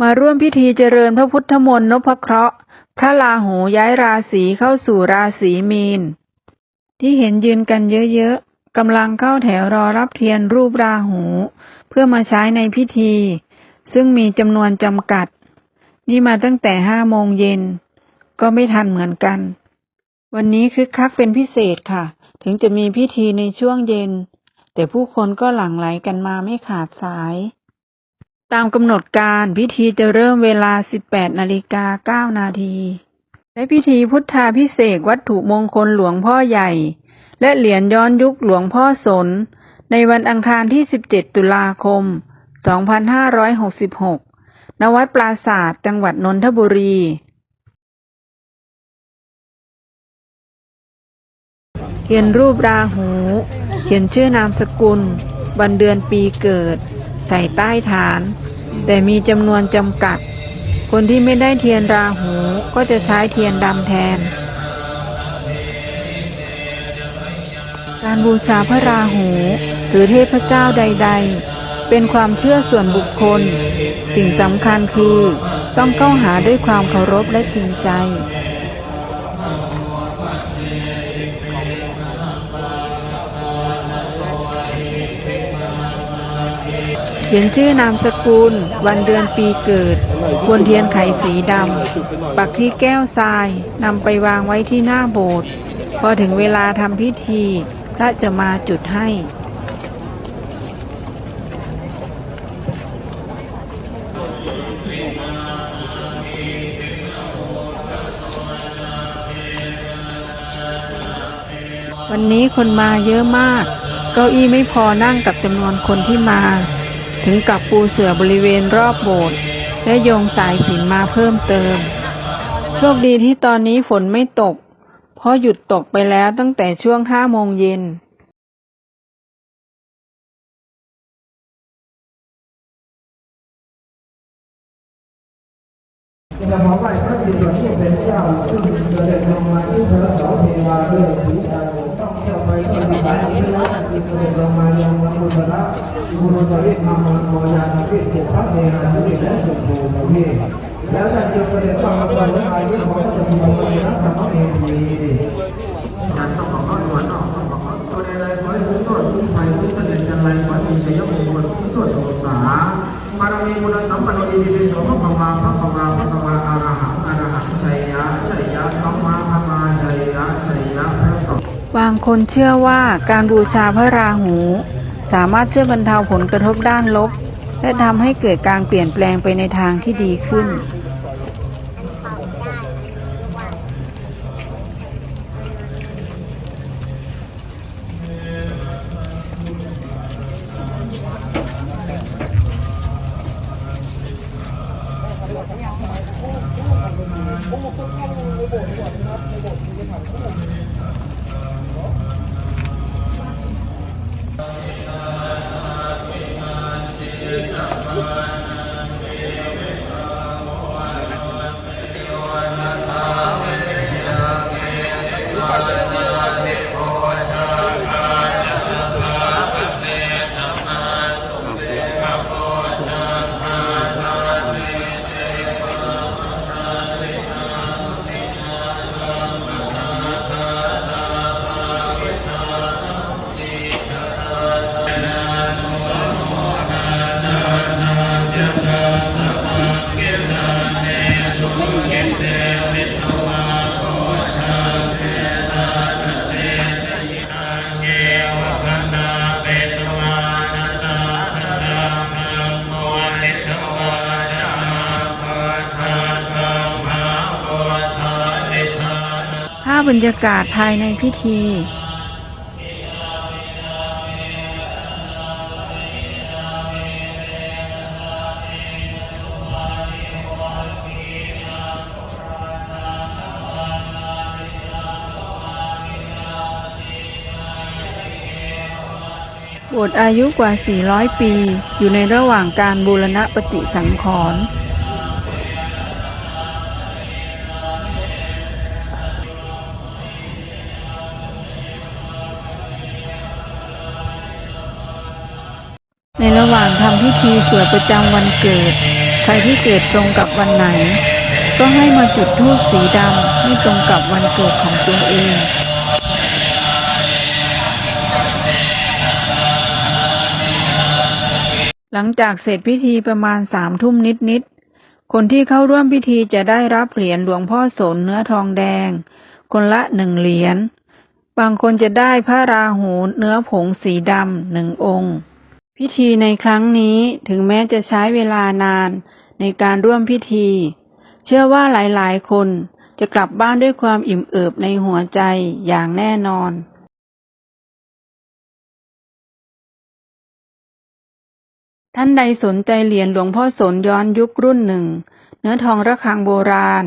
มาร่วมพิธีเจริญพระพุทธมนต์นพเคราะห์ พระราหูย้ายราศีเข้าสู่ราศีมีน ที่เห็นยืนกันเยอะๆกำลังเข้าแถวรอรับเทียนรูปราหู เพื่อมาใช้ในพิธี ซึ่งมีจำนวนจำกัด นี่มาตั้งแต่ห้าโมงเย็น ก็ไม่ทันเหมือนกัน วันนี้คึกคักเป็นพิเศษค่ะ ถึงจะมีพิธีในช่วงเย็น แต่ผู้คนก็หลั่งไหลกันมาไม่ขาดสาย ตามกำหนดการพิธีจะเริ่มเวลา 18นาฬิกา9นาทีและพิธีพุทธาพิเศษวัตถุมงคลหลวงพ่อใหญ่ และเหรียญย้อนยุคหลวงพ่อสน ในวันอังคารที่ 17 ตุลาคม 2566 ณ วัดปราศาสตร์จังหวัดนนทบุรีเขียนรูปราหู เขียนชื่อนามสกุล วันเดือนปีเกิด ใส่ใต้ฐาน แต่มีจำนวนจำกัด คนที่ไม่ได้เทียนราหูก็จะใช้เทียนดำแทน การบูชาพระราหูหรือเทพเจ้าใด ๆ เป็นความเชื่อส่วนบุคคล สิ่งสำคัญคือต้องเข้าหาด้วยความเคารพและจริงใจ ขียนชื่อนามสกุล วันเดือนปีเกิด บนเทียนไขสีดำ ปักที่แก้วทรายนำไปวางไว้ที่หน้าโบสถ์พอถึงเวลาทำพิธี พระจะมาจุดให้วันนี้คนมาเยอะมาก เก้าอี้ไม่พอนั่งกับจำนวนคนที่มา ถึงกับปูเสือบริเวณรอบโบสถ์และโยงสายสินมาเพิ่มเติม โชคดีที่ตอนนี้ฝนไม่ตก เพราะหยุดตกไปแล้วตั้งแต่ช่วงห้าโมงเย็นจะขอไหว้พระอินทร์ผู้เป็นเจ้าซึ่งเสด็จลงมาที่พระเสาเทวาด้วยสีดำต้องเที่ยวไปที่วิสัยที่แล้วที่เสด็จลง มายังวังบุระบุรุษวิทย์ธรรมโมยาทวิทย์เจ็ดพะเนรทวิทย์และสุโขทวิทย์แล้วท่านจึงเด็จเข้ามาบรรอายุของพระมุทรเนรธรรมเอรีงานต้องของเขาหนวต้องของตัวในไรขอให้ทุกโทษทุกภัยทุกเสด็จจันไรขอให้มีชัยมงคลทุกโทษโทษาบารมีบุญสัมปันโนอิติปิโสพระภวาพระภวาพระภวาอรหังอรหังชัยยะชัยยะสัมมาธรรมาชัยยะชัยยะพระสงฆ์บางคนเชื่อว่าการบูชาพระราหู สามารถช่วยบรรเทาผลกระทบด้านลบ และทำให้เกิดการเปลี่ยนแปลงไปในทางที่ดีขึ้นภา พบรรยากาศภายในพิธีโบสถ์อายุกว่า 400 ปี อยู่ในระหว่างการบูรณะปฏิสังขรณ์ ในระหว่างทำพิธีสวดประจำวันเกิด ใครที่เกิดตรงกับวันไหน ก็ให้มาจุดธูปสีดำให้ตรงกับวันเกิดของตัวเองหลังจากเสร็จพิธีประมาณสามทุ่มนิดๆ คนที่เข้าร่วมพิธีจะได้รับเหรียญหลวงพ่อสนเนื้อทองแดง คนละหนึ่งเหรียญ บางคนจะได้พระราหูเนื้อผงสีดำหนึ่งองค์ พิธีในครั้งนี้ถึงแม้จะใช้เวลานานในการร่วมพิธี เชื่อว่าหลายๆ คนจะกลับบ้านด้วยความอิ่มเอิบในหัวใจอย่างแน่นอนท่านใดสนใจเหรียญหลวงพ่อสนย้อนยุครุ่นหนึ่ง เนื้อทองระฆังโบราณ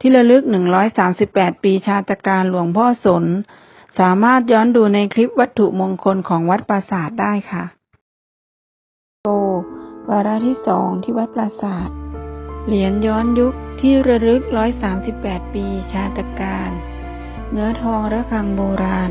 ที่ระลึก 138 ปีชาตการหลวงพ่อสน สามารถย้อนดูในคลิปวัตถุมงคลของวัดปราสาทได้ค่ะ วาระที่สองที่วัดปราสาท เหรียญย้อนยุคที่ระลึก 138 ปี ชาตการ เนื้อทองระฆังโบราณ